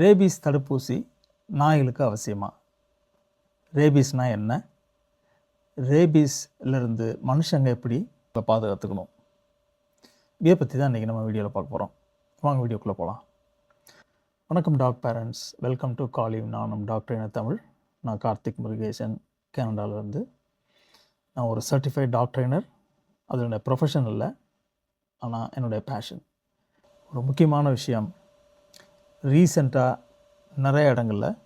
Rabies தடுப்பூசி நாய்களுக்கு அவசியமா? ரேபீஸ்னால் என்ன? ரேபீஸ்லேருந்து மனுஷங்க எப்படி இதை பாதுகாத்துக்கணும்? இதை பற்றி தான் இன்றைக்கி நம்ம வீடியோவில் பார்க்க போகிறோம் வாங்க வீடியோக்குள்ளே போகலாம் வணக்கம் டாக் பேரண்ட்ஸ். வெல்கம் டு காலிவ். நானும் டாக்டர் இன தமிழ். நான் கார்த்திக் முருகேசன் கனடாவிலேருந்து. நான் ஒரு சர்டிஃபைட் டாக் ட்ரைனர் அது என்னுடைய ப்ரொஃபஷன் இல்லை ஆனால் என்னுடைய பேஷன் ஒரு முக்கியமான விஷயம் ரீசெண்டாக நிறைய இடங்களில்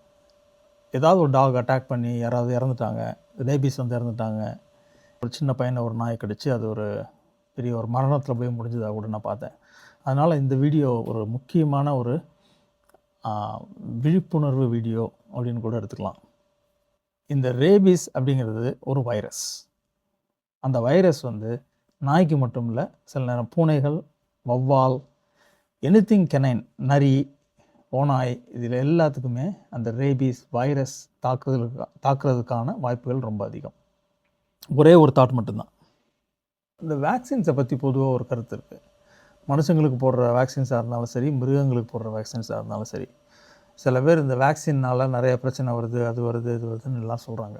ஏதாவது ஒரு டாக் அட்டாக் பண்ணி யாராவது இறந்துட்டாங்க ரேபீஸ் வந்து இறந்துட்டாங்க. ஒரு சின்ன பையனை ஒரு நாய் கடிச்சு அது ஒரு பெரிய ஒரு மரணத்தில் போய் முடிஞ்சதாக கூட நான் பார்த்தேன். அதனால் இந்த வீடியோ ஒரு முக்கியமான ஒரு விழிப்புணர்வு வீடியோ அப்படின்னு கூட எடுத்துக்கலாம். இந்த ரேபீஸ் அப்படிங்கிறது ஒரு வைரஸ். அந்த வைரஸ் வந்து நாய்க்கு மட்டும் இல்லை சில நேரம் பூனைகள் வௌவால் எனிதிங் கெனைன் நரி ஓனாய் இதில் எல்லாத்துக்குமே அந்த ரேபீஸ் வைரஸ் தாக்குதலுக்கு தாக்குறதுக்கான வாய்ப்புகள் ரொம்ப அதிகம். ஒரே ஒரு தாட் மட்டும்தான். இந்த வேக்சின்ஸை பற்றி பொதுவாக ஒரு கருத்து இருக்குது மனுஷங்களுக்கு போடுற வேக்சின்ஸாக இருந்தாலும் சரி மிருகங்களுக்கு போடுற வேக்சின்ஸாக இருந்தாலும் சரி. சில பேர் இந்த வேக்சின்னால் நிறைய பிரச்சனை வருது அது வருது இது வருதுன்னு எல்லாம் சொல்கிறாங்க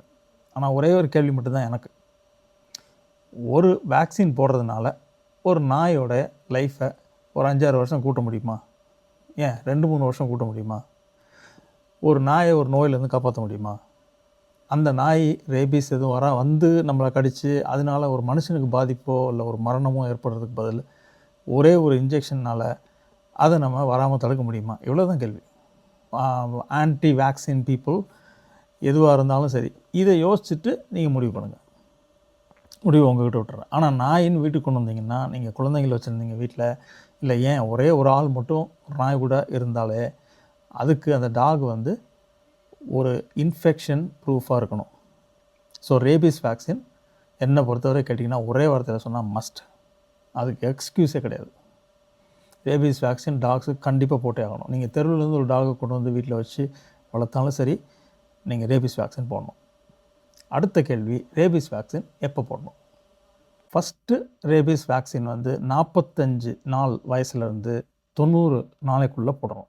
ஆனால் ஒரே ஒரு கேள்வி மட்டும்தான் எனக்கு. ஒரு வேக்சின் போடுறதுனால ஒரு நாயோட லைஃப்பை ஒரு அஞ்சாறு வருஷம் கூட்ட முடியுமா? ஏன் ரெண்டு மூணு வருஷம் கூட்ட முடியுமா? ஒரு நாயை ஒரு நோயிலேருந்து காப்பாற்ற முடியுமா? அந்த நாய் ரேபீஸ் எதுவும் வர வந்து நம்மளை கடித்து அதனால ஒரு மனுஷனுக்கு பாதிப்போ இல்லை ஒரு மரணமோ ஏற்படுறதுக்கு பதில் ஒரே ஒரு இன்ஜெக்ஷனால் அதை நம்ம வராமல் தடுக்க முடியுமா? இவ்வளோ தான் கேள்வி. ஆன்டி வேக்சின் பீப்புள் எதுவாக இருந்தாலும் சரி இதை யோசிச்சுட்டு நீங்கள் முடிவு பண்ணுங்கள் முடிவு உங்ககிட்ட விட்டுறேன். ஆனால் நாயின்னு வீட்டுக்கு கொண்டு வந்தீங்கன்னா நீங்கள் குழந்தைங்கள வச்சுருந்தீங்க வீட்டில் இல்லை ஏன் ஒரே ஒரு ஆள் மட்டும் ஒரு நாய் கூட இருந்தாலே அதுக்கு அந்த டாக் வந்து ஒரு இன்ஃபெக்ஷன் ப்ரூஃபாக இருக்கணும். ஸோ ரேபீஸ் வேக்சின் என்னை பொறுத்தவரை கேட்டிங்கன்னா ஒரே வார்த்தையில் சொன்னால் மஸ்ட் அதுக்கு எக்ஸ்கியூஸே கிடையாது. ரேபீஸ் வேக்சின் டாக்ஸுக்கு கண்டிப்பாக போட்டே ஆகணும். நீங்கள் தெருவிலேருந்து ஒரு டாகை கொண்டு வந்து வீட்டில் வச்சு வளர்த்தாலும் சரி நீங்கள் ரேபீஸ் வேக்சின் போடணும். அடுத்த கேள்வி ரேபிஸ் வேக்சின் எப்போ போடணும்? ஃபஸ்ட்டு ரேபீஸ் வேக்சின் வந்து நாற்பத்தஞ்சு நாள் வயசுலேருந்து தொண்ணூறு நாளைக்குள்ளே போடணும்.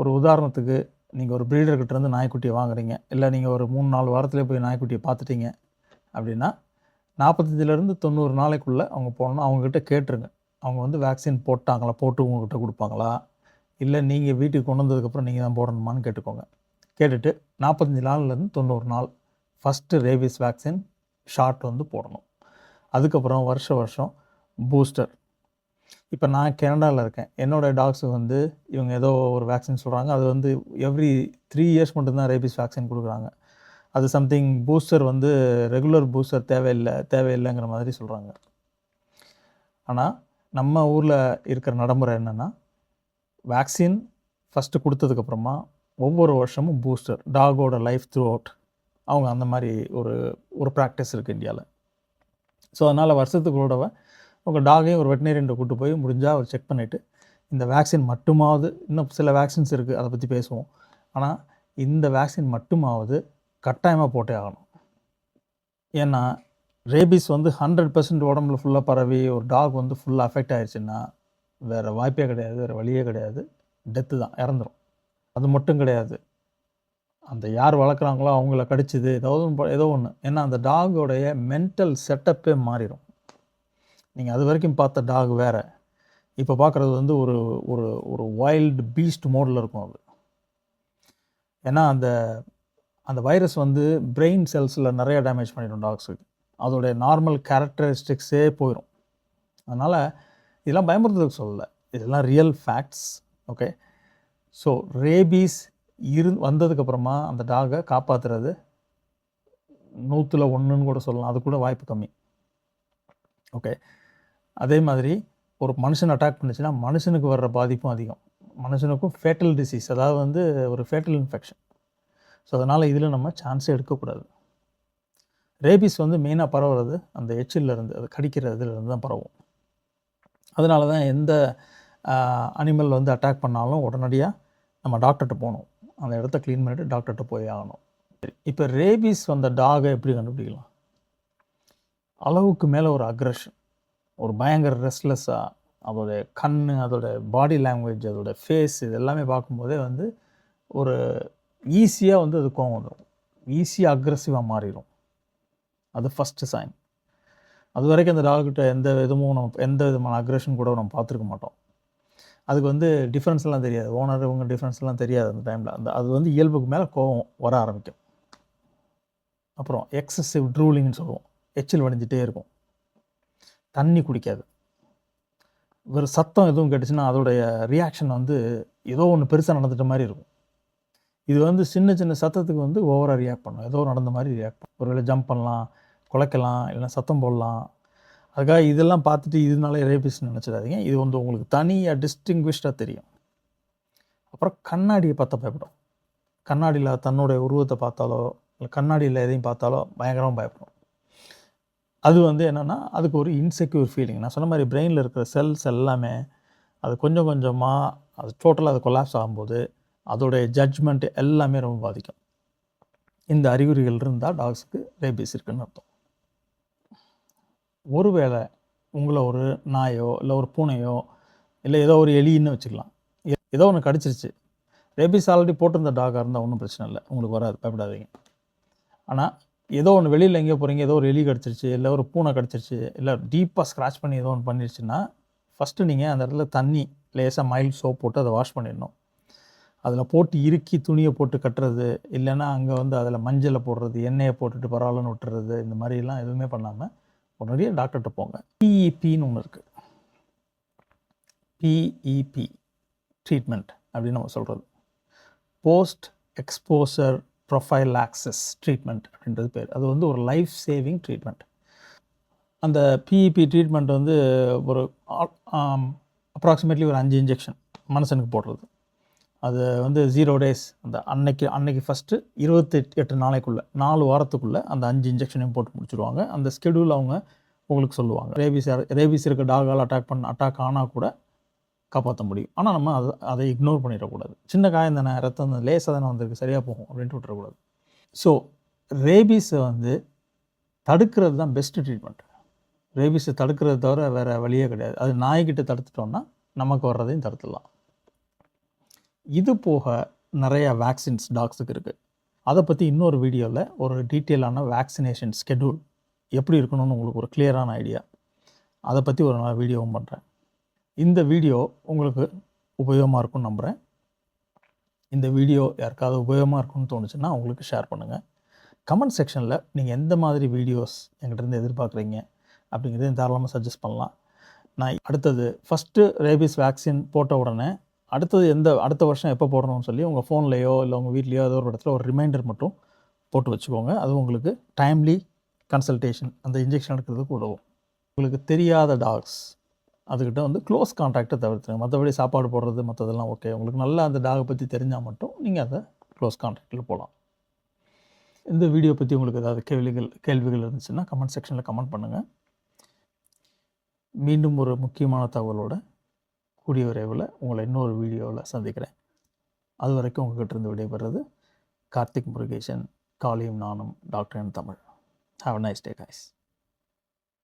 ஒரு உதாரணத்துக்கு நீங்கள் ஒரு ப்ரீடர்கிட்டேருந்து இருந்து நாய்க்குட்டியை வாங்குறீங்க. இல்லை நீங்கள் ஒரு மூணு நாலு வாரத்திலே போய் நாய்க்குட்டியை பார்த்துட்டீங்க அப்படின்னா நாற்பத்தஞ்சிலேருந்து தொண்ணூறு நாளைக்குள்ளே அவங்க போடணும். அவங்கக்கிட்ட கேட்டுருங்க. அவங்க வந்து வேக்சின் போட்டாங்களா? போட்டு உங்ககிட்ட கொடுப்பாங்களா? இல்லை நீங்கள் வீட்டுக்கு கொண்டு வந்ததுக்கப்புறம் நீங்கள் தான் போடணுமான்னு கேட்டுக்கோங்க. கேட்டுட்டு நாற்பத்தஞ்சு நாள்லேருந்து தொண்ணூறு நாள் ஃபஸ்ட்டு ரேபிஸ் வேக்சின் ஷாட் வந்து போடணும். அதுக்கப்புறம் வருஷ வருஷம் பூஸ்டர் இப்போ நான் கனடாவில் இருக்கேன். என்னோடய டாக்ஸுக்கு வந்து இவங்க ஏதோ ஒரு வேக்சின் சொல்கிறாங்க அது வந்து எவ்ரி த்ரீ இயர்ஸ் மட்டும்தான் ரேபிஸ் வேக்சின் கொடுக்குறாங்க. அது சம்திங் பூஸ்டர் வந்து ரெகுலர் பூஸ்டர் தேவையில்லை தேவையில்லைங்கிற மாதிரி சொல்கிறாங்க ஆனால் நம்ம ஊரில் இருக்கிற நடைமுறை என்னென்னா வேக்சின் ஃபஸ்ட்டு கொடுத்ததுக்கப்புறமா ஒவ்வொரு வருஷமும் பூஸ்டர் டாகோட லைஃப் த்ரூ அவுட் அவங்க அந்த மாதிரி ஒரு ஒரு ப்ராக்டிஸ் இருக்குது இந்தியாவில் ஸோ அதனால் வருஷத்துக்கு ஒரு உங்கள் டாகையும் ஒரு வெட்டினரியன்ட்ட கூட்டு போய் முடிஞ்சால் அவர் செக் பண்ணிவிட்டு இந்த வேக்சின் மட்டுமாவது இன்னும் சில வேக்சின்ஸ் இருக்குது அதை பற்றி பேசுவோம். ஆனால் இந்த வேக்சின் மட்டுமாவது கட்டாயமாக போட்டே ஆகணும். ஏன்னா ரேபீஸ் வந்து ஹண்ட்ரட் பர்சன்ட் உடம்புல ஃபுல்லாக பரவி ஒரு டாக் வந்து ஃபுல்லாக அஃபெக்ட் ஆயிடுச்சுன்னா வேறு வாய்ப்பே கிடையாது வேறு வழியே கிடையாது. டெத்து தான் இறந்துரும். அது மட்டும் கிடையாது. அந்த யார் வளர்க்குறாங்களோ அவங்கள கடிச்சிது ஏதாவது ஏதோ ஒன்று ஏன்னா அந்த டாகோடைய மென்டல் செட்டப்பே மாறிடும் நீங்கள் அது வரைக்கும் பார்த்த டாக் வேறு. இப்போ பார்க்குறது வந்து ஒரு ஒரு ஒரு வைல்டு பீஸ்ட் மோடில் இருக்கும் அது. ஏன்னா அந்த அந்த வைரஸ் வந்து பிரெயின் செல்ஸில் நிறைய டேமேஜ் பண்ணிடும் டாக்ஸுக்கு அதோடைய நார்மல் கேரக்டரிஸ்டிக்ஸே போயிடும் அதனால் இதெல்லாம் பயமுறுத்துறதுக்கு சொல்லலை. இதெல்லாம் real facts okay so rabies இரு வந்ததுக்கப்புறமா அந்த டாகை காப்பாற்றுறது நூற்றில் ஒன்றுன்னு கூட சொல்லலாம். அது கூட வாய்ப்பு கம்மி. ஓகே. அதே மாதிரி ஒரு மனுஷன் அட்டாக் பண்ணுச்சுன்னா மனுஷனுக்கு வர்ற பாதிப்பும் அதிகம். மனுஷனுக்கும் ஃபேட்டல் டிசீஸ் அதாவது வந்து ஒரு ஃபேட்டல் இன்ஃபெக்ஷன் ஸோ அதனால் இதில் நம்ம சான்ஸே எடுக்கக்கூடாது. ரேபிஸ் வந்து மெயினாக பரவுறது அந்த எச்சிலிருந்து அது கடிக்கிற இதுலேருந்து தான் பரவும். அதனால தான் எந்த அனிமல் வந்து அட்டாக் பண்ணாலும் உடனடியாக நம்ம டாக்டர்கிட்ட போகணும். அந்த இடத்த க்ளீன் பண்ணிவிட்டு டாக்டர்கிட்ட போய் ஆகணும். இப்போ ரேபிஸ் வந்த டாகை எப்படி கண்டுபிடிக்கலாம்? அளவுக்கு மேலே ஒரு அக்ரஷன் ஒரு பயங்கர ரெஸ்ட்லெஸ்ஸாக அதோடைய கண் அதோட பாடி லாங்குவேஜ் அதோட ஃபேஸ் இது எல்லாமே பார்க்கும்போதே வந்து ஒரு ஈஸியாக வந்து அது கோவம் வந்துடும் ஈஸியாக அக்ரஸிவாக மாறிடும் அது ஃபஸ்ட்டு சைன் அது வரைக்கும் அந்த டாக்கிட்ட எந்த விதமும் நம்ம எந்த விதமான அக்ரஷன் கூட நம்ம பார்த்துருக்க மாட்டோம். அதுக்கு வந்து டிஃப்ரென்ஸ்லாம் தெரியாது. ஓனர் இவங்க டிஃப்ரென்ஸ்லாம் தெரியாது அந்த டைமில் அந்த அது வந்து இயல்புக்கு மேலே கோவம் வர ஆரம்பிக்கும். அப்புறம் எக்ஸசிவ் ட்ரூலிங்னு சொல்லுவோம். எச்சில் வடிஞ்சிட்டே இருக்கும். தண்ணி குடிக்காது. வெறும் சத்தம் எதுவும் கேட்டுச்சுன்னா அதோடைய ரியாக்ஷன் வந்து ஏதோ ஒன்று பெருசாக நடந்துட்ட மாதிரி இருக்கும். இது வந்து சின்ன சின்ன சத்தத்துக்கு வந்து ஓவராக ரியாக்ட் பண்ணும். ஏதோ நடந்த மாதிரி ரியாக்ட் பண்ணும். ஒருவேளை ஜம்ப் பண்ணலாம் குலைக்கலாம் இல்லைன்னா சத்தம் போடலாம். அதுக்காக இதெல்லாம் பார்த்துட்டு இதனால ரேபிஸ்ன்னு நினச்சிடாதீங்க. இது வந்து உங்களுக்கு தனியாக டிஸ்டிங்விஷ்டாக தெரியும். அப்புறம் கண்ணாடியை பார்த்தா பயப்படும். கண்ணாடியில் தன்னுடைய உருவத்தை பார்த்தாலோ இல்லை கண்ணாடியில் எதையும் பார்த்தாலோ பயங்கரமாக பயப்படும். அது வந்து என்னென்னா அதுக்கு ஒரு இன்செக்யூர் ஃபீலிங் நான் சொன்ன மாதிரி பிரெயினில் இருக்கிற செல்ஸ் எல்லாமே அது கொஞ்சம் கொஞ்சமாக அது டோட்டலாக அது கொலாப்ஸ் ஆகும்போது அதோடைய ஜட்ஜ்மெண்ட் எல்லாமே ரொம்ப பாதிக்கும். இந்த அறிகுறிகள் இருந்தால் டாக்ஸுக்கு ரேபிஸ் இருக்குன்னு அர்த்தம். ஒருவேளை உங்களை ஒரு நாயோ இல்லை ஒரு பூனையோ இல்லை ஏதோ ஒரு எலின்னு வச்சுக்கலாம். ஏதோ ஒன்று கடிச்சிருச்சு. ரேபிஸ் ஆல்ரெடி போட்டிருந்த டாகாக இருந்தால் ஒன்றும் பிரச்சனை இல்லை. உங்களுக்கு வராது பயப்படாதீங்க. ஆனால் ஏதோ ஒன்று வெளியில் எங்கேயோ போகிறீங்க ஏதோ ஒரு எலி கடிச்சிருச்சு இல்லை ஒரு பூனை கடிச்சிருச்சு இல்லை டீப்பாக ஸ்க்ராச் பண்ணி ஏதோ ஒன்று பண்ணிருச்சுன்னா ஃபஸ்ட்டு நீங்கள் அந்த இடத்துல தண்ணி லேசாக மைல் சோப் போட்டு அதை வாஷ் பண்ணிடணும். அதில் போட்டு இறுக்கி துணியை போட்டு கட்டுறது இல்லைன்னா அங்கே வந்து அதில் மஞ்சளை போடுறது எண்ணெயை போட்டுட்டு பரவாயில்லன்னு விட்டுறது இந்த மாதிரிலாம் எதுவுமே பண்ணாமல் உடனடியாக டாக்டர்கிட்ட போங்க. பிஇபின்னு ஒன்று இருக்குது பிஇபி ட்ரீட்மெண்ட் அப்படின்னு நம்ம சொல்கிறது post exposure prophylaxis treatment அப்படின்றது பேர். அது வந்து ஒரு லைஃப் சேவிங் ட்ரீட்மெண்ட் அந்த பிஇபி ட்ரீட்மெண்ட் வந்து ஒரு அப்ராக்சிமேட்லி ஒரு அஞ்சு இன்ஜெக்ஷன் மனுஷனுக்கு போடுறது. அது வந்து ஜீரோ டேஸ் அந்த அன்னைக்கு அன்னைக்கு ஃபஸ்ட்டு இருபத்தெட்டு எட்டு நாளைக்குள்ளே நாலு வாரத்துக்குள்ளே அந்த அஞ்சு இன்ஜெக்ஷனையும் போட்டு முடிச்சிடுவாங்க அந்த ஸ்கெடியூல் அவங்க உங்களுக்கு சொல்லுவாங்க. ரேபிஸ் ரேபிஸ் இருக்க டாகால் அட்டாக் பண்ண அட்டாக் ஆனால் கூட காப்பாற்ற முடியும். ஆனால் நம்ம அதை அதை இக்னோர் பண்ணிடக்கூடாது. சின்ன காயம் தானே ரத்தம் தானே, லேசாக தானே வந்திருக்கு சரியாக போகும் அப்படின்ட்டு விட்டுறக்கூடாது. ஸோ ரேபீஸை வந்து தடுக்கிறது தான் பெஸ்ட்டு ட்ரீட்மெண்ட் ரேபீஸை தடுக்கிறது தவிர வேறு வழியே கிடையாது. அது நாய்கிட்ட தடுத்துட்டோம்னா நமக்கு வர்றதையும் தடுத்துடலாம். இது போக நிறையா வேக்சின்ஸ் டாக்ஸுக்கு இருக்குது அதை பற்றி இன்னொரு வீடியோவில் ஒரு டீட்டெயிலான வேக்சினேஷன் ஸ்கெடியூல் எப்படி இருக்கணும்னு உங்களுக்கு ஒரு கிளியரான ஐடியா அதை பற்றி ஒரு நல்ல வீடியோவும் பண்ணுறேன் இந்த வீடியோ உங்களுக்கு உபயோகமாக இருக்கும்னு நம்புகிறேன் இந்த வீடியோ யாருக்காவது உபயோகமாக இருக்கும்னு தோணுச்சுன்னா உங்களுக்கு ஷேர் பண்ணுங்கள் கமெண்ட் செக்ஷனில் நீங்கள் எந்த மாதிரி வீடியோஸ் எங்கிட்டருந்து எதிர்பார்க்குறீங்க அப்படிங்கிறதையும் தாராளமாக சஜஸ்ட் பண்ணலாம். நான் அடுத்தது ஃபஸ்ட்டு ரேபிஸ் வேக்சின் போட்ட உடனே அடுத்தது எந்த அடுத்த வருஷம் எப்போ போடணும்னு சொல்லி உங்கள் ஃபோன்லேயோ இல்லை உங்கள் வீட்லேயோ ஏதோ ஒரு இடத்துல ஒரு ரிமைண்டர் மட்டும் போட்டு வச்சுக்கோங்க. அது உங்களுக்கு டைம்லி கன்சல்டேஷன் அந்த இன்ஜெக்ஷன் எடுக்கிறதுக்கு உதவும். உங்களுக்கு தெரியாத டாக்ஸ் அதுக்கிட்ட வந்து க்ளோஸ் கான்டாக்டை தவிர்த்துங்க மற்றபடி சாப்பாடு போடுறது மற்றதெல்லாம் ஓகே உங்களுக்கு நல்லா அந்த டாகை பற்றி தெரிஞ்சால் மட்டும் நீங்கள் அதை க்ளோஸ் கான்டாக்டில் போகலாம் இந்த வீடியோ பற்றி உங்களுக்கு ஏதாவது கேள்விகள் கேள்விகள் இருந்துச்சுன்னா கமெண்ட் செக்ஷனில் கமெண்ட் பண்ணுங்கள் மீண்டும் ஒரு முக்கியமான தகவலோட கூடிய விரைவில் உங்களை இன்னொரு வீடியோவில் சந்திக்கிறேன். அது வரைக்கும் உங்ககிட்ட இருந்து விடைபெறுறது கார்த்திக் முருகேசன் காளியும் நானும் doctor Tamil. Have nice day guys